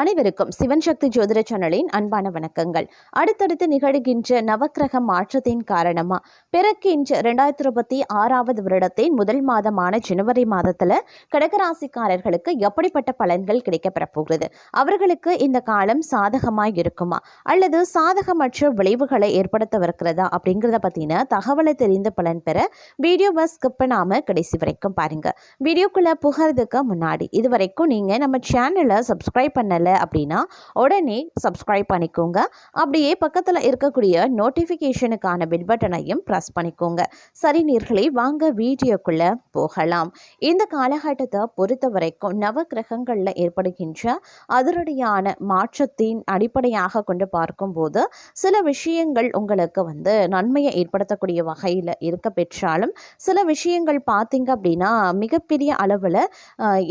அனைவருக்கும் சிவன் சக்தி ஜோதிட சேனலின் அன்பான வணக்கங்கள். அடுத்தடுத்து நிகழ்கின்ற நவக்கிரக மாற்றத்தின் காரணமா? பிறக்கின்ற ரெண்டாயிரத்தி இருபத்தி ஆறாவது வருடத்தின் முதல் மாதமான ஜனவரி மாதத்துல கடகராசிக்காரர்களுக்கு எப்படிப்பட்ட பலன்கள் கிடைக்கப்பெற போகிறது? அவர்களுக்கு இந்த காலம் சாதகமாய் இருக்குமா? அல்லது சாதகமற்ற விளைவுகளை ஏற்படுத்தவிருக்கிறதா? அப்படிங்கிறத பத்தின தகவலை தெரிந்து பலன் பெற வீடியோவை ஸ்கிப் பண்ணாம கடைசி வரைக்கும் பாருங்க. வீடியோக்குள்ள புகிறதுக்கு முன்னாடி இது வரைக்கும் நீங்க நம்ம சேனலை சப்ஸ்கிரைப் பண்ணல அப்படின்னா உடனே சப்ஸ்கிரைப் பண்ணிக்கோங்க. அப்படியே பக்கத்தில் இருக்கக்கூடிய நோட்டிஃபிகேஷனுக்கான பெல் பட்டனையும் ப்ரெஸ் பண்ணிக்கோங்க. சரி நீர்களை வாங்க வீடியோக்குள்ள போகலாம். இந்த காலகட்டத்தை பொறுத்த வரைக்கும் நவ கிரகங்களில் ஏற்படுகின்ற அதிரடியான மாற்றத்தின் அடிப்படையாக கொண்டு பார்க்கும்போது சில விஷயங்கள் உங்களுக்கு வந்து நன்மையை ஏற்படுத்தக்கூடிய வகையில் இருக்க பெற்றாலும் சில விஷயங்கள் பார்த்தீங்க அப்படின்னா மிகப்பெரிய அளவில்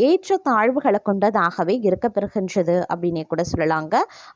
ஏற்ற தாழ்வுகளை கொண்டதாகவே இருக்க பெறுகின்றது. அப்படின்னே கூட சொல்லலாங்க.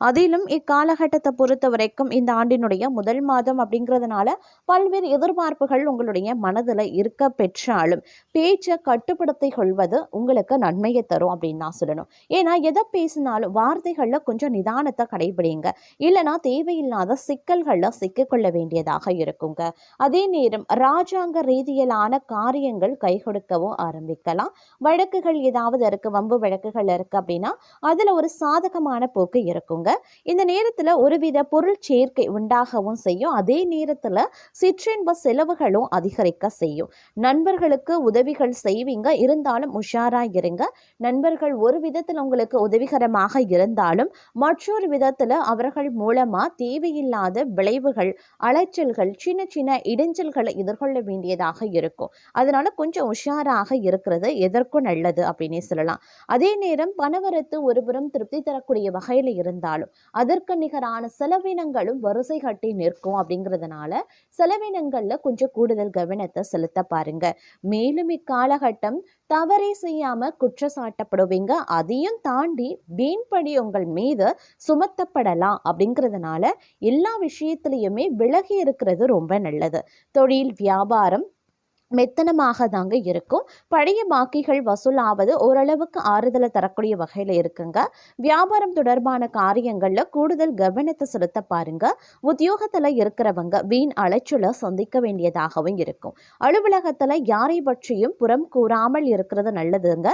அதிலும் இக்காலகட்டத்தை பொறுத்த வரைக்கும் இந்த ஆண்டினுடைய முதல் மாதம் அப்படிங்கிறதுனால பல்வேறு எதிர்பார்ப்புகள் உங்களுடைய மனதில் இருக்க பெற்றாலும் பேச்சை கட்டுப்படுத்திக் கொள்வது உங்களுக்கு நன்மையை தரும் அப்படின்னு தான் சொல்லணும். ஏன்னா எதை பேசினாலும் வார்த்தைகளில் கொஞ்சம் நிதானத்தை கடைபிடிங்க. இல்லைனா தேவையில்லாத சிக்கல்களில் சிக்கிக்கொள்ள வேண்டியதாக இருக்குங்க. அதே நேரம் ராஜாங்க ரீதியிலான காரியங்கள் கை கொடுக்கவும் ஆரம்பிக்கலாம். வழக்குகள் ஏதாவது இருக்கு வம்பு வழக்குகள் இருக்கு அப்படின்னா அதில் ஒரு சாதகமான போக்கு இருக்குங்க. இந்த நேரத்தில் ஒருவித பொருள் சேர்க்கை உண்டாகவும் செய்யும். அதே நேரத்தில் சிற்றின்ப செலவுகளும் அதிகரிக்க செய்யும். நண்பர்களுக்கு உதவிகள் செய்வீங்க. இருந்தாலும் உஷாராக இருங்க. நண்பர்கள் ஒரு விதத்தில் உங்களுக்கு உதவிகரமாக இருந்தாலும் மற்றொரு விதத்தில் அவர்கள் மூலமாக தேவையில்லாத விளைவுகள் அலைச்சல்கள் சின்ன சின்ன இடைஞ்சல்களை எதிர்கொள்ள வேண்டியதாக இருக்கும். அதனால கொஞ்சம் உஷாராக இருக்கிறது எதற்கும் நல்லது அப்படின்னு சொல்லலாம். அதே நேரம் பணவரத்து ஒருபுறம் திரு திருப்தி தரக்கூடிய வகையில் இருந்தாலும் அதற்கு நிகரான செலவினங்களும் வரிசை கட்டி நிற்கும் அப்படிங்கிறதுனால செலவினங்களில் கொஞ்சம் கூடுதல் கவனத்தை செலுத்த பாருங்க. மேலும் இக்காலகட்டம் தவறே செய்யாம குற்றச்சாட்டப்படுவீங்க. அதையும் தாண்டி வீண்படி உங்கள் மீது சுமத்தப்படலாம் அப்படிங்கிறதுனால எல்லா விஷயத்திலையுமே விலகி இருக்கிறது ரொம்ப நல்லது. தொழில் வியாபாரம் மெத்தனமாக தாங்க இருக்கும். பழைய பாக்கிகள் வசூலாவது ஓரளவுக்கு ஆறுதலை தரக்கூடிய வகையில் இருக்குங்க. வியாபாரம் தொடர்பான காரியங்களில் கூடுதல் கவனத்தை செலுத்த பாருங்க. உத்தியோகத்தில் இருக்கிறவங்க வீண் அலைச்சலை சந்திக்க வேண்டியதாகவும் இருக்கும். அலுவலகத்தில் யாரை பற்றியும் புறம் கூறாமல் இருக்கிறது நல்லதுங்க.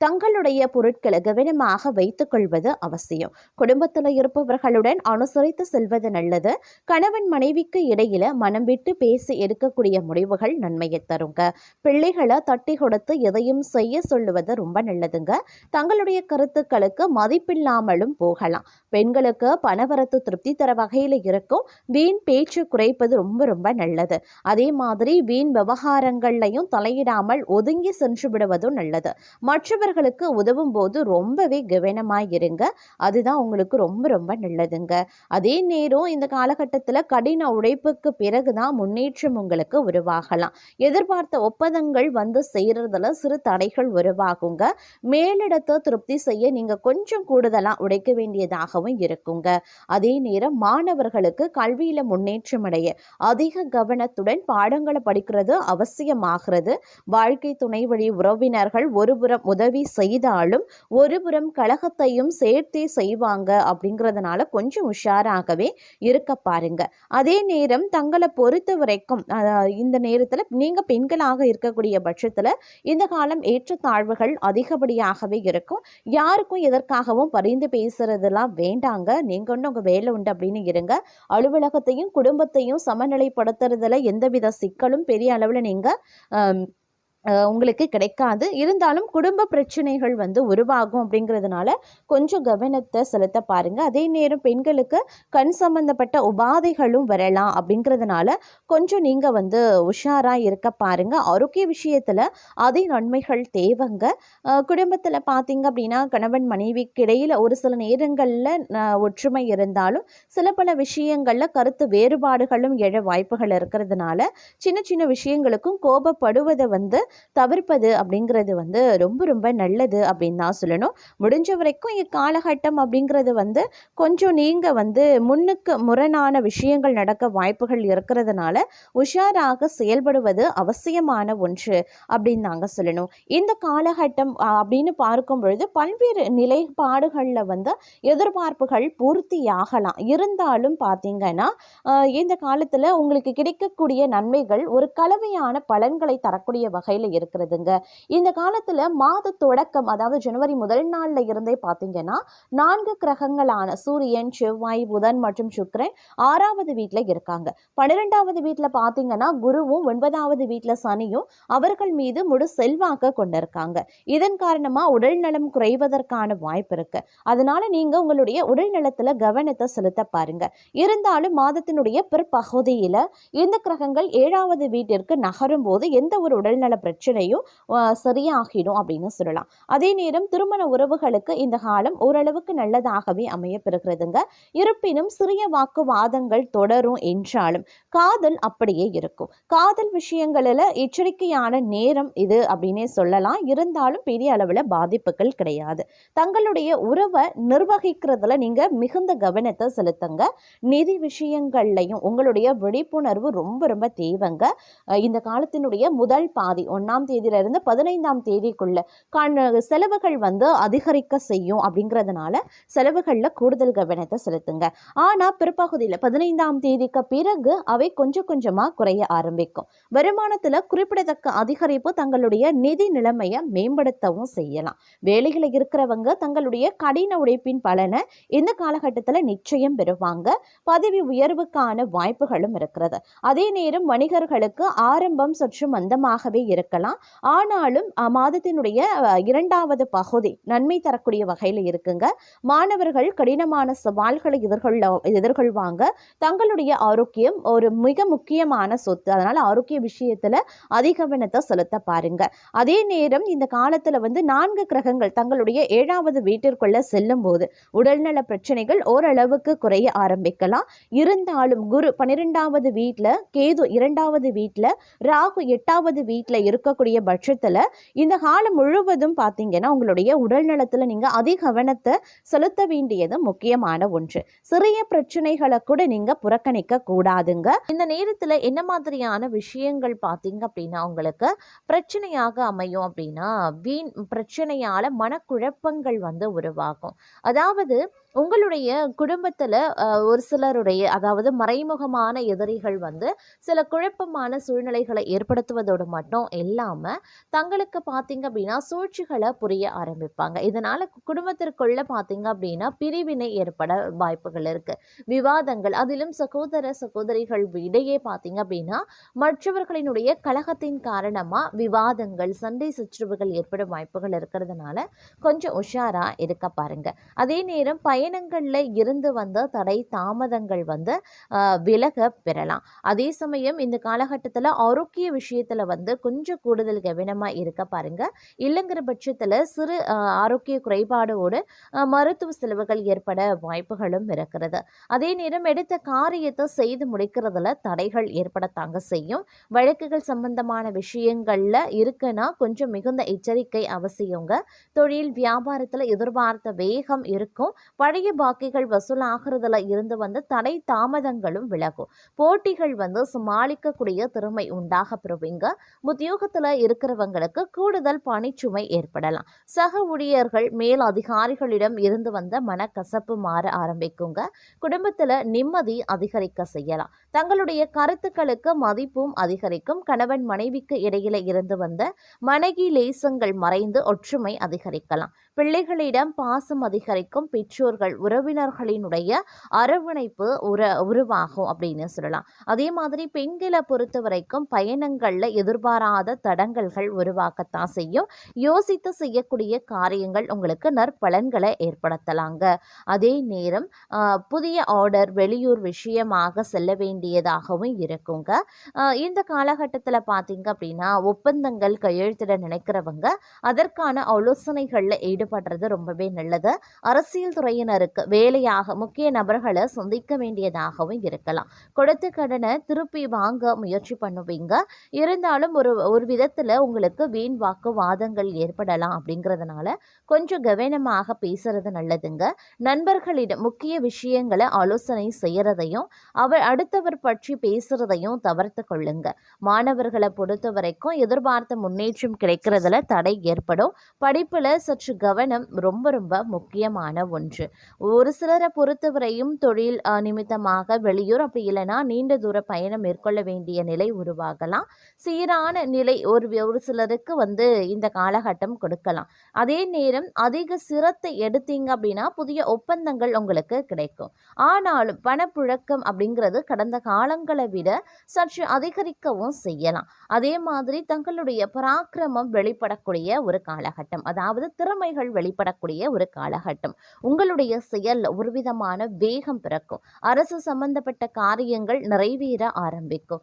தங்களுடைய பொருட்களை கவனமாக வைத்துக்கொள்வது அவசியம். குடும்பத்தில் இருப்பவர்களுடன் அனுசரித்து செல்வது நல்லது. கணவன் மனைவிக்கு இடையில மனம் விட்டு பேசி எடுக்கக்கூடிய முடிவுகள் நன்மையை தருங்க. பிள்ளைகளை தட்டி கொடுத்து எதையும் செய்ய சொல்லுவது ரொம்ப நல்லதுங்க. தங்களுடைய கருத்துக்களுக்கு மதிப்பில்லாமலும் போகலாம். பெண்களுக்கு பணவரத்து திருப்தி தர வகையில் இருக்கும். வீண் பேச்சு குறைப்பது ரொம்ப ரொம்ப நல்லது. அதே மாதிரி வீண் விவகாரங்கள்லையும் தலையிடாமல் ஒதுங்கி சென்று விடுவதும் நல்லது. மற்றவர்களுக்கு உதவும் போது ரொம்பவே கவனமாக இருங்க அதுதான் உங்களுக்கு ரொம்ப ரொம்ப நல்லதுங்க. அதே நேரம் இந்த காலகட்டத்தில் கடின உழைப்புக்கு பிறகுதான் முன்னேற்றம் உங்களுக்கு உருவாகலாம். எதிர்ப்பு எதிர்பார்த்த ஒப்பந்தங்கள் வந்து செய்கிறதுல சிறு தடைகள் உருவாகுங்க. மேலிடத்தை திருப்தி செய்ய நீங்கள் கொஞ்சம் கூடுதலாக உடைக்க வேண்டியதாகவும் இருக்குங்க. அதே நேரம் மாணவர்களுக்கு கல்வியில் முன்னேற்றம் அடைய அதிக கவனத்துடன் பாடங்களை படிக்கிறது அவசியமாகிறது. வாழ்க்கை துணை வழி உறவினர்கள் ஒருபுறம் உதவி செய்தாலும் ஒருபுறம் கழகத்தையும் சேர்த்தே செய்வாங்க அப்படிங்கிறதுனால கொஞ்சம் உஷாராகவே இருக்க பாருங்க. அதே நேரம் தங்களை பொறுத்த வரைக்கும் இந்த நேரத்தில் நீங்கள் பெண்களாக இருக்கக்கூடிய பட்சத்தில் இந்த காலம் ஏற்றத்தாழ்வுகள் அதிகப்படியாகவே இருக்கும். யாருக்கும் எதற்காகவும் பரிந்து பேசுறதெல்லாம் வேண்டாங்க. நீங்கள் ஒன்று உங்கள் வேலை உண்டு அப்படின்னு இருங்க. அலுவலகத்தையும் குடும்பத்தையும் சமநிலைப்படுத்துறதுல எந்தவித சிக்கலும் பெரிய அளவில் நீங்கள் உங்களுக்கு கிடைக்காது. இருந்தாலும் குடும்ப பிரச்சனைகள் வந்து உருவாகும் அப்படிங்கிறதுனால கொஞ்சம் கவனத்தை செலுத்த பாருங்கள் அதே நேரம் பெண்களுக்கு கண் சம்பந்தப்பட்ட உபாதைகளும் வரலாம் அப்படிங்கிறதுனால கொஞ்சம் நீங்கள் வந்து உஷாராக இருக்க பாருங்கள் ஆரோக்கிய விஷயத்தில் அதே நன்மைகள் தேவைங்க. குடும்பத்தில் பார்த்தீங்க அப்படின்னா கணவன் மனைவிக்கு இடையில் ஒரு சில நேரங்களில் ஒற்றுமை இருந்தாலும் சில பல விஷயங்களில் கருத்து வேறுபாடுகளும் எழ வாய்ப்புகள் இருக்கிறதுனால சின்ன சின்ன விஷயங்களுக்கும் கோபப்படுவதை வந்து தவிர்ப்பது அப்படிங்கிறது வந்து ரொம்ப ரொம்ப நல்லது அப்படின்னு தான் சொல்லணும். முடிஞ்ச வரைக்கும் இக்காலகட்டம் அப்படிங்கிறது வந்து கொஞ்சம் நீங்கள் வந்து முன்னுக்கு முரணான விஷயங்கள் நடக்க வாய்ப்புகள் இருக்கிறதுனால உஷாராக செயல்படுவது அவசியமான ஒன்று அப்படின்னு நாங்கள் சொல்லணும். இந்த காலகட்டம் அப்படின்னு பார்க்கும் பொழுது பல்வேறு நிலைப்பாடுகளில் வந்து எதிர்பார்ப்புகள் பூர்த்தியாகலாம் இருந்தாலும் பார்த்தீங்கன்னா இந்த காலத்தில் உங்களுக்கு கிடைக்கக்கூடிய நன்மைகள் ஒரு கலவையான பலன்களை தரக்கூடிய வகையில் இருக்கிறதுங்க. இந்த காலத்தில் மாத தொடக்கம் அதாவது ஜனவரி முதல் நாளில் இருந்தே பார்த்தீங்கன்னா நான்கு கிரகங்களான சூரியன் செவ்வாய் புதன் மற்றும் சுக்கரன் ஆறாவது வீட்டில் இருக்காங்க. பன்னிரெண்டாவது வீட்டில் பார்த்தீங்கன்னா குருவும் ஒன்பதாவது வீட்டில் சனியும் அவர்கள் மீது முழு செல்வாக்க கொண்டிருக்காங்க. இதன் காரணமாக உடல் நலம் குறைவதற்கான வாய்ப்பு இருக்கு. அதனால நீங்க உங்களுடைய உடல் நலத்துல கவனத்தை செலுத்த பாருங்க. இருந்தாலும் மாதத்தினுடைய பிற்பகுதியில இந்த கிரகங்கள் ஏழாவது வீட்டிற்கு நகரும் போது எந்த ஒரு உடல்நல பிரச்சனையும் சரியாகிடும் அப்படின்னு சொல்லலாம். அதே நேரம் திருமண உறவுகளுக்கு இந்த காலம் ஓரளவுக்கு நல்லதாகவே அமைய பெறுகிறதுங்க இருப்பினும் சிறிய வாக்குவாதங்கள் தொடரும் என்றாலும் காதல் அப்படியே இருக்கும். காதல் விஷயங்களில் எச்சரிக்கையான நேரம் இது அப்படின்னே சொல்லலாம். இருந்தாலும் பெரிய அளவில் பாதிப்புகள் கிடையாது. தங்களுடைய உறவை நிர்வகிக்கிறதுல நீங்க மிகுந்த கவனத்தை செலுத்துங்க. நிதி விஷயங்கள்லையும் உங்களுடைய விழிப்புணர்வு ரொம்ப ரொம்ப தேவைங்க. இந்த காலத்தினுடைய முதல் பாதி ஒன்றாம் தேதியிலிருந்து பதினைந்தாம் தேதிக்குள்ள செலவுகள் வந்து அதிகரிக்க செய்யும் அப்படிங்கிறதுனால செலவுகளில் கூடுதல் கவனத்தை செலுத்துங்க. ஆனால் பிற்பகுதியில் பதினைந்தாம் தேதிக்கு பிறகு அவை கொஞ்சம் கொஞ்சமாக குறைய ஆரம்பிக்கும். வருமானத்தில் குறிப்பிடத்தக்க அதிகரிப்பு தங்களுடைய நிதி நிலைமையை மேம்படுத்தவும் செய்யலாம். வேலையில் இருக்கிறவங்க தங்களுடைய கடின உழைப்பின் பலனை இந்த காலகட்டத்தில் நிச்சயம் பெறுவாங்க. பதவி உயர்வுக்கான வாய்ப்புகளும் இருக்கிறது. அதே நேரம் வணிகர்களுக்கு ஆரம்பம் சற்று மந்தமாகவே இருக்கலாம். ஆனாலும் அஹ், மாதத்தினுடைய இரண்டாவது பகுதி நன்மை தரக்கூடிய வகையில் இருக்குங்க. மாணவர்கள் கடினமான சவால்களை எதிர்கொள்ள எதிர்கொள்வாங்க. தங்களுடைய ஆரோக்கியம் ஒரு மிக முக்கியமான சொத்து. அதனால் ஆரோக்கிய விஷயத்தில் அதிக கவனத்தை செலுத்த பாருங்க. அதே நேரம் இந்த காலத்தில் வந்து நான்கு கிரகங்கள் தங்களுடைய ஏழாவது வீட்டிற்குள்ள செல்லும் போது உடல்நல பிரச்சனைகள் ஓரளவுக்கு குறைய ஆரம்பிக்கலாம். இருந்தாலும் குரு பன்னிரெண்டாவது வீட்டில் கேது இரண்டாவது வீட்டில் ராகு எட்டாவது வீட்டில் இருக்கக்கூடிய பட்சத்தில் இந்த காலம் முழுவதும் பார்த்தீங்கன்னா உங்களுடைய உடல் நலத்தில் நீங்கள் அதிக கவனத்தை செலுத்த வேண்டியது முக்கியமான ஒன்று. சிறிய பிரச்சனைகளை கூட நீங்கள் புறக்கணிக்க கூடாதுங்க. இந்த நேரத்தில் என்ன மாதிரியான விஷயங்கள் பார்த்தீங்க அப்படின்னா உங்களுக்கு பிரச்சனையாக அமையும் அப்படின்னா வீண் பிரச்சனையால் மனக்குழப்பங்கள் வந்து உருவாகும். அதாவது உங்களுடைய குடும்பத்தில் ஒரு சிலருடைய அதாவது மறைமுகமான எதிரிகள் வந்து சில குழப்பமான சூழ்நிலைகளை ஏற்படுத்துவதோடு மட்டும் இல்லாமல் தங்களுக்கு பார்த்தீங்க அப்படின்னா சூழ்ச்சிகளை புரிய ஆரம்பிப்பாங்க. இதனால் குடும்பத்திற்குள்ள பார்த்தீங்க அப்படின்னா பிரிவினை ஏற்பட வாய்ப்புகள் இருக்குது விவாதங்கள் அதிலும் சகோதர சகோதரிகள் இடையே பார்த்தீங்க அப்படின்னா மற்றவர்களினுடைய கழகத்தின் காரணமாக விவாதங்கள் சண்டை சச்சரவுகள் ஏற்படும் வாய்ப்புகள் இருக்கிறதுனால கொஞ்சம் உஷாராக இருக்க பாருங்கள் அதே நேரம் பயணங்களில் இருந்து வந்த தடை தாமதங்கள் வந்து விலக பெறலாம். அதே சமயம் இந்த காலகட்டத்தில் ஆரோக்கிய விஷயத்தில் வந்து கொஞ்சம் கூடுதல் கவனமாக இருக்க பாருங்க. இல்லைங்கிற பட்சத்தில் சிறு ஆரோக்கிய குறைபாடோடு மருத்துவ செலவுகள் ஏற்பட வாய்ப்புகளும் இருக்கிறது. அதே நேரம் எடுத்த காரியத்தை செய்து முடிக்கிறதுல தடைகள் ஏற்படத்தாங்க செய்யும். வழக்குகள் சம்பந்தமான விஷயங்கள்ல இருக்குன்னா கொஞ்சம் மிகுந்த எச்சரிக்கை அவசியங்க. தொழில் வியாபாரத்தில் எதிர்பார்த்த வேகம் இருக்கும். பழைய பாக்கிகள் வசூலாகிறதுல இருந்து வந்து தடை தாமதங்களும் விலகும். போட்டிகள் வந்து சமாளிக்கக்கூடிய திறமை உண்டாக பெறுவீங்க. உத்தியோகத்தில் இருக்கிறவங்களுக்கு கூடுதல் பணிச்சுமை ஏற்படலாம். சக ஊழியர்கள் மேல் அதிகாரிகளிடம் இருந்து வந்த மனக்கசப்பு மாற ஆரம்பிக்குங்க. குடும்பத்தில் நிம்மதி அதிகரிக்க செய்யலாம். தங்களுடைய கருத்துக்களுக்கு மதிப்பும் அதிகரிக்கும். கணவன் மனைவிக்கு இடையில இருந்து வந்த மனைவி லேசங்கள் மறைந்து ஒற்றுமை அதிகரிக்கலாம். பிள்ளைகளிடம் பாசம் அதிகரிக்கும் பெற்றோர்கள் உறவினர்களினுடைய அரவணைப்பு உற உருவாகும் அப்படின்னு சொல்லலாம். அதே மாதிரி பெண்களை பொறுத்த வரைக்கும் பயணங்களில் எதிர்பாராத தடங்கல்கள் உருவாக்கத்தான் செய்யும். யோசித்து செய்யக்கூடிய காரியங்கள் உங்களுக்கு நற்பலன்களை ஏற்படுத்தலாங்க. அதே நேரம் புதிய ஆர்டர் வெளியூர் விஷயமாக செல்ல வேண்டியதாகவும் இருக்குங்க. இந்த காலகட்டத்தில் பார்த்தீங்க அப்படின்னா ஒப்பந்தங்கள் கையெழுத்திட நினைக்கிறவங்க அதற்கான ஆலோசனைகளில் ஈடுபட்டு ஈடுபடுறது ரொம்பவே நல்லது. அரசியல் துறையினருக்கு வேலையாக முக்கிய நபர்களை சந்திக்க வேண்டியதாகவும் இருக்கலாம். கொடுத்த கடனை திருப்பி வாங்க முயற்சி பண்ணுவீங்க. இருந்தாலும் ஒரு ஒரு விதத்தில் உங்களுக்கு வீண் வாக்குவாதங்கள் ஏற்படலாம் அப்படிங்கிறதுனால கொஞ்சம் கவனமாக பேசுறது நல்லதுங்க. நண்பர்களிடம் முக்கிய விஷயங்களை ஆலோசனை செய்யறதையும் அவர் அடுத்தவர் பற்றி பேசுறதையும் தவிர்த்து கொள்ளுங்க. மாணவர்களை பொறுத்த வரைக்கும் எதிர்பார்த்த முன்னேற்றம் கிடைக்கிறதுல தடை ஏற்படும். படிப்பில் சற்று கவனம் ரொம்ப ரொம்ப முக்கியமான ஒன்று. ஒரு சிலரை பொறுத்தவரையும் தொழில் நிமித்தமாக வெளியூர் அப்படி இல்லைன்னா நீண்ட தூர பயணம் மேற்கொள்ள வேண்டிய நிலை உருவாகலாம். சீரான நிலை ஒரு ஒரு சிலருக்கு வந்து இந்த காலகட்டம் கொடுக்கலாம். அதே நேரம் அதிக சிரத்தை எடுத்தீங்க அப்படின்னா புதிய ஒப்பந்தங்கள் உங்களுக்கு கிடைக்கும். ஆனாலும் பணப்புழக்கம் அப்படிங்கிறது கடந்த காலங்களை விட சற்று அதிகரிக்கவும் செய்யலாம். அதே மாதிரி தங்களுடைய பராக்கிரமம் வெளிப்படக்கூடிய ஒரு காலகட்டம். அதாவது திறமைகள் வெளிப்படக்கூடிய ஒரு காலகட்டம். உங்களுடைய செயல் ஒரு விதமான வேகம் பிறக்கும். அரசு சம்பந்தப்பட்ட காரியங்கள் நிறைவேற ஆரம்பிக்கும்.